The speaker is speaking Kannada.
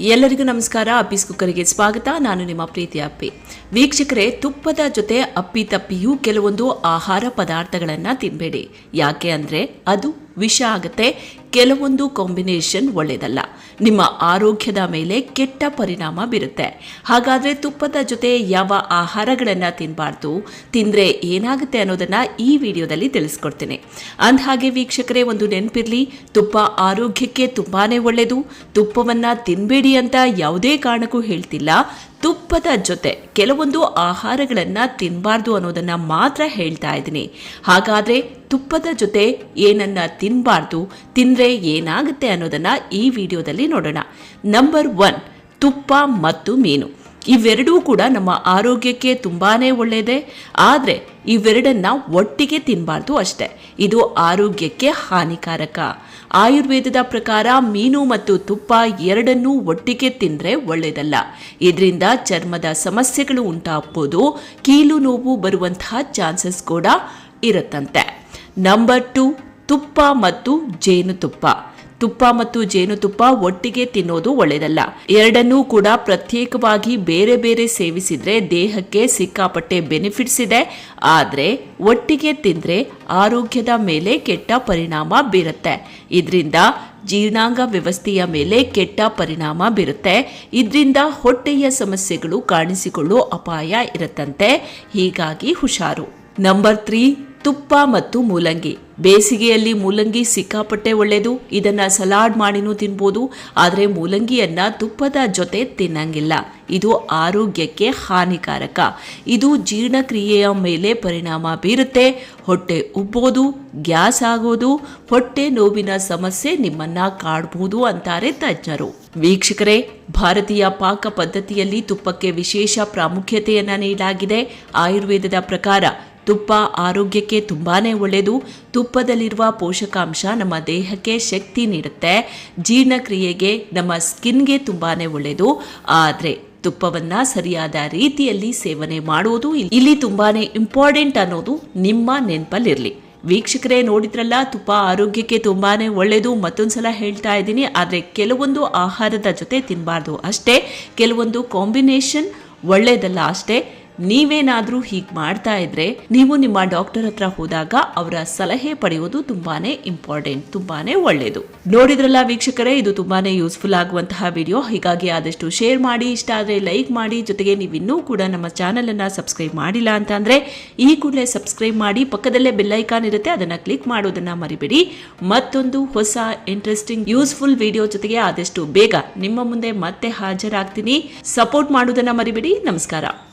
ಎಲ್ಲರಿಗೂ ನಮಸ್ಕಾರ. ಅಪ್ಪೀಸ್ ಕುಕ್ಕರಿಗೆ ಸ್ವಾಗತ. ನಾನು ನಿಮ್ಮ ಪ್ರೀತಿ ಅಪ್ಪಿ. ವೀಕ್ಷಕರೇ, ತುಪ್ಪದ ಜೊತೆ ಅಪ್ಪಿ ತಪ್ಪಿಯೂ ಕೆಲವೊಂದು ಆಹಾರ ಪದಾರ್ಥಗಳನ್ನು ತಿನ್ನಬೇಡಿ ಯಾಕೆ ಅಂದರೆ ಅದು ವಿಷ ಆಗುತ್ತೆ. ಕೆಲವೊಂದು ಕಾಂಬಿನೇಷನ್ ಒಳ್ಳೆಯದಲ್ಲ ನಿಮ್ಮ ಆರೋಗ್ಯದ ಮೇಲೆ ಕೆಟ್ಟ ಪರಿಣಾಮ ಬೀರುತ್ತೆ. ಹಾಗಾದರೆ ತುಪ್ಪದ ಜೊತೆ ಯಾವ ಆಹಾರಗಳನ್ನು ತಿನ್ನಬಾರ್ದು ತಿಂದರೆ ಏನಾಗುತ್ತೆ ಅನ್ನೋದನ್ನು ಈ ವಿಡಿಯೋದಲ್ಲಿ ತಿಳಿಸ್ಕೊಡ್ತೀನಿ. ಅಂದಹಾಗೆ ವೀಕ್ಷಕರೇ, ಒಂದು ನೆನಪಿರಲಿ, ತುಪ್ಪ ಆರೋಗ್ಯಕ್ಕೆ ತುಂಬಾ ಒಳ್ಳೆಯದು ತುಪ್ಪವನ್ನು ತಿನ್ನಬೇಡಿ ಅಂತ ಯಾವುದೇ ಕಾರಣಕ್ಕೂ ಹೇಳ್ತಿಲ್ಲ. ತುಪ್ಪದ ಜೊತೆ ಕೆಲವೊಂದು ಆಹಾರಗಳನ್ನು ತಿನ್ನಬಾರ್ದು ಅನ್ನೋದನ್ನು ಮಾತ್ರ ಹೇಳ್ತಾ ಇದ್ದೀನಿ. ಹಾಗಾದರೆ ತುಪ್ಪದ ಜೊತೆ ಏನನ್ನ ತಿನ್ನಬಾರ್ದು ತಿಂದರೆ ಏನಾಗುತ್ತೆ ಅನ್ನೋದನ್ನು ಈ ವಿಡಿಯೋದಲ್ಲಿ ನೋಡೋಣ. ನಂಬರ್ ಒನ್ ತುಪ್ಪ ಮತ್ತು ಮೀನು. ಇವೆರಡೂ ಕೂಡ ನಮ್ಮ ಆರೋಗ್ಯಕ್ಕೆ ತುಂಬಾನೇ ಒಳ್ಳೆಯದೇ ಆದರೆ ಇವೆರಡನ್ನ ಒಟ್ಟಿಗೆ ತಿನ್ನಬಾರ್ದು ಅಷ್ಟೇ. ಇದು ಆರೋಗ್ಯಕ್ಕೆ ಹಾನಿಕಾರಕ. ಆಯುರ್ವೇದದ ಪ್ರಕಾರ ಮೀನು ಮತ್ತು ತುಪ್ಪ ಎರಡನ್ನೂ ಒಟ್ಟಿಗೆ ತಿಂದರೆ ಒಳ್ಳೆಯದಲ್ಲ ಇದರಿಂದ ಚರ್ಮದ ಸಮಸ್ಯೆಗಳು ಉಂಟಾಗ್ಬೋದು, ಕೀಲು ನೋವು ಬರುವಂತಹ ಚಾನ್ಸಸ್ ಕೂಡ ಇರುತ್ತಂತೆ. ನಂಬರ್ ಟು, ತುಪ್ಪ ಮತ್ತು ಜೇನುತುಪ್ಪ. ತುಪ್ಪ ಮತ್ತು ಜೇನುತುಪ್ಪ ಒಟ್ಟಿಗೆ ತಿನ್ನೋದು ಒಳ್ಳೆಯದಲ್ಲ ಎರಡನ್ನೂ ಕೂಡ ಪ್ರತ್ಯೇಕವಾಗಿ ಬೇರೆ ಬೇರೆ ಸೇವಿಸಿದ್ರೆ ದೇಹಕ್ಕೆ ಸಿಕ್ಕಾಪಟ್ಟೆ ಬೆನಿಫಿಟ್ಸ್ ಇದೆ. ಆದರೆ ಒಟ್ಟಿಗೆ ತಿಂದ್ರೆ ಆರೋಗ್ಯದ ಮೇಲೆ ಕೆಟ್ಟ ಪರಿಣಾಮ ಬೀರುತ್ತೆ. ಇದರಿಂದ ಜೀರ್ಣಾಂಗ ವ್ಯವಸ್ಥೆಯ ಮೇಲೆ ಕೆಟ್ಟ ಪರಿಣಾಮ ಬೀರುತ್ತೆ. ಇದರಿಂದ ಹೊಟ್ಟೆಯ ಸಮಸ್ಯೆಗಳು ಕಾಣಿಸಿಕೊಳ್ಳೋ ಅಪಾಯ ಇರುತ್ತಂತೆ. ಹೀಗಾಗಿ ಹುಷಾರು. ನಂಬರ್ ತ್ರೀ, ತುಪ್ಪ ಮತ್ತು ಮೂಲಂಗಿ. ಬೇಸಿಗೆಯಲ್ಲಿ ಮೂಲಂಗಿ ಸಿಕ್ಕಾಪಟ್ಟೆ ಒಳ್ಳೆಯದು. ಇದನ್ನು ಸಲಾಡ್ ಮಾಡಿನೂ ತಿನ್ಬೋದು. ಆದರೆ ಮೂಲಂಗಿಯನ್ನು ತುಪ್ಪದ ಜೊತೆ ತಿನ್ನಂಗಿಲ್ಲ. ಇದು ಆರೋಗ್ಯಕ್ಕೆ ಹಾನಿಕಾರಕ. ಇದು ಜೀರ್ಣಕ್ರಿಯೆಯ ಮೇಲೆ ಪರಿಣಾಮ ಬೀರುತ್ತೆ. ಹೊಟ್ಟೆ ಉಬ್ಬೋದು, ಗ್ಯಾಸ್ ಆಗೋದು, ಹೊಟ್ಟೆ ನೋವಿನ ಸಮಸ್ಯೆ ನಿಮ್ಮನ್ನ ಕಾಡ್ಬೋದು ಅಂತಾರೆ ತಜ್ಞರು. ವೀಕ್ಷಕರೇ, ಭಾರತೀಯ ಪಾಕ ಪದ್ಧತಿಯಲ್ಲಿ ತುಪ್ಪಕ್ಕೆ ವಿಶೇಷ ಪ್ರಾಮುಖ್ಯತೆಯನ್ನ ನೀಡಲಾಗಿದೆ. ಆಯುರ್ವೇದದ ಪ್ರಕಾರ ತುಪ್ಪ ಆರೋಗ್ಯಕ್ಕೆ ತುಂಬಾನೇ ಒಳ್ಳೆಯದು. ತುಪ್ಪದಲ್ಲಿರುವ ಪೋಷಕಾಂಶ ನಮ್ಮ ದೇಹಕ್ಕೆ ಶಕ್ತಿ ನೀಡುತ್ತೆ. ಜೀರ್ಣಕ್ರಿಯೆಗೆ ನಮ್ಮ ಸ್ಕಿನ್ಗೆ ತುಂಬಾನೇ ಒಳ್ಳೆಯದು. ಆದರೆ ತುಪ್ಪವನ್ನ ಸರಿಯಾದ ರೀತಿಯಲ್ಲಿ ಸೇವನೆ ಮಾಡುವುದು ಇಲ್ಲಿ. ತುಂಬಾನೇ ಇಂಪಾರ್ಟೆಂಟ್ ಅನ್ನೋದು ನಿಮ್ಮ ನೆನಪಲ್ಲಿರಲಿ. ವೀಕ್ಷಕರೇ ನೋಡಿದ್ರಲ್ಲ, ತುಪ್ಪ ಆರೋಗ್ಯಕ್ಕೆ ತುಂಬಾನೇ ಒಳ್ಳೆಯದು ಮತ್ತೊಂದ್ಸಲ ಹೇಳ್ತಾ ಇದ್ದೀನಿ. ಆದರೆ ಕೆಲವೊಂದು ಆಹಾರದ ಜೊತೆ ತಿನ್ನಬಾರ್ದು ಅಷ್ಟೇ. ಕೆಲವೊಂದು ಕಾಂಬಿನೇಷನ್ ಒಳ್ಳೆಯದಲ್ಲ ಅಷ್ಟೇ. ನೀವೇನಾದ್ರೂ ಹೀಗೆ ಮಾಡ್ತಾ ಇದ್ರೆ ನೀವು ನಿಮ್ಮ ಡಾಕ್ಟರ್ ಹತ್ರ ಹೋದಾಗ ಅವರ ಸಲಹೆ ಪಡೆಯೋದು ತುಂಬಾನೇ ಇಂಪಾರ್ಟೆಂಟ್ ತುಂಬಾನೇ ಒಳ್ಳೆಯದು ನೋಡಿದ್ರಲ್ಲ ವೀಕ್ಷಕರೇ, ಇದು ತುಂಬಾನೇ ಯೂಸ್ಫುಲ್ ಆಗುವಂತಹ ವಿಡಿಯೋ ಹೀಗಾಗಿ ಆದಷ್ಟು ಶೇರ್ ಮಾಡಿ, ಇಷ್ಟ ಆದರೆ ಲೈಕ್ ಮಾಡಿ, ಜೊತೆಗೆ ನೀವು ಇನ್ನೂ ಕೂಡ ನಮ್ಮ ಚಾನೆಲ್ ಅನ್ನ ಸಬ್ಸ್ಕ್ರೈಬ್ ಮಾಡಿಲ್ಲ ಅಂತಂದ್ರೆ ಈ ಕೂಡಲೇ ಸಬ್ಸ್ಕ್ರೈಬ್ ಮಾಡಿ, ಪಕ್ಕದಲ್ಲೇ ಬೆಲ್ಲೈಕಾನ್ ಇರುತ್ತೆ, ಅದನ್ನ ಕ್ಲಿಕ್ ಮಾಡೋದನ್ನ ಮರಿಬೇಡಿ. ಮತ್ತೊಂದು ಹೊಸ ಇಂಟ್ರೆಸ್ಟಿಂಗ್ ಯೂಸ್ಫುಲ್ ವಿಡಿಯೋ ಜೊತೆಗೆ ಆದಷ್ಟು ಬೇಗ ನಿಮ್ಮ ಮುಂದೆ ಮತ್ತೆ ಹಾಜರಾಗ್ತೀನಿ. ಸಪೋರ್ಟ್ ಮಾಡೋದನ್ನ ಮರಿಬೇಡಿ. ನಮಸ್ಕಾರ.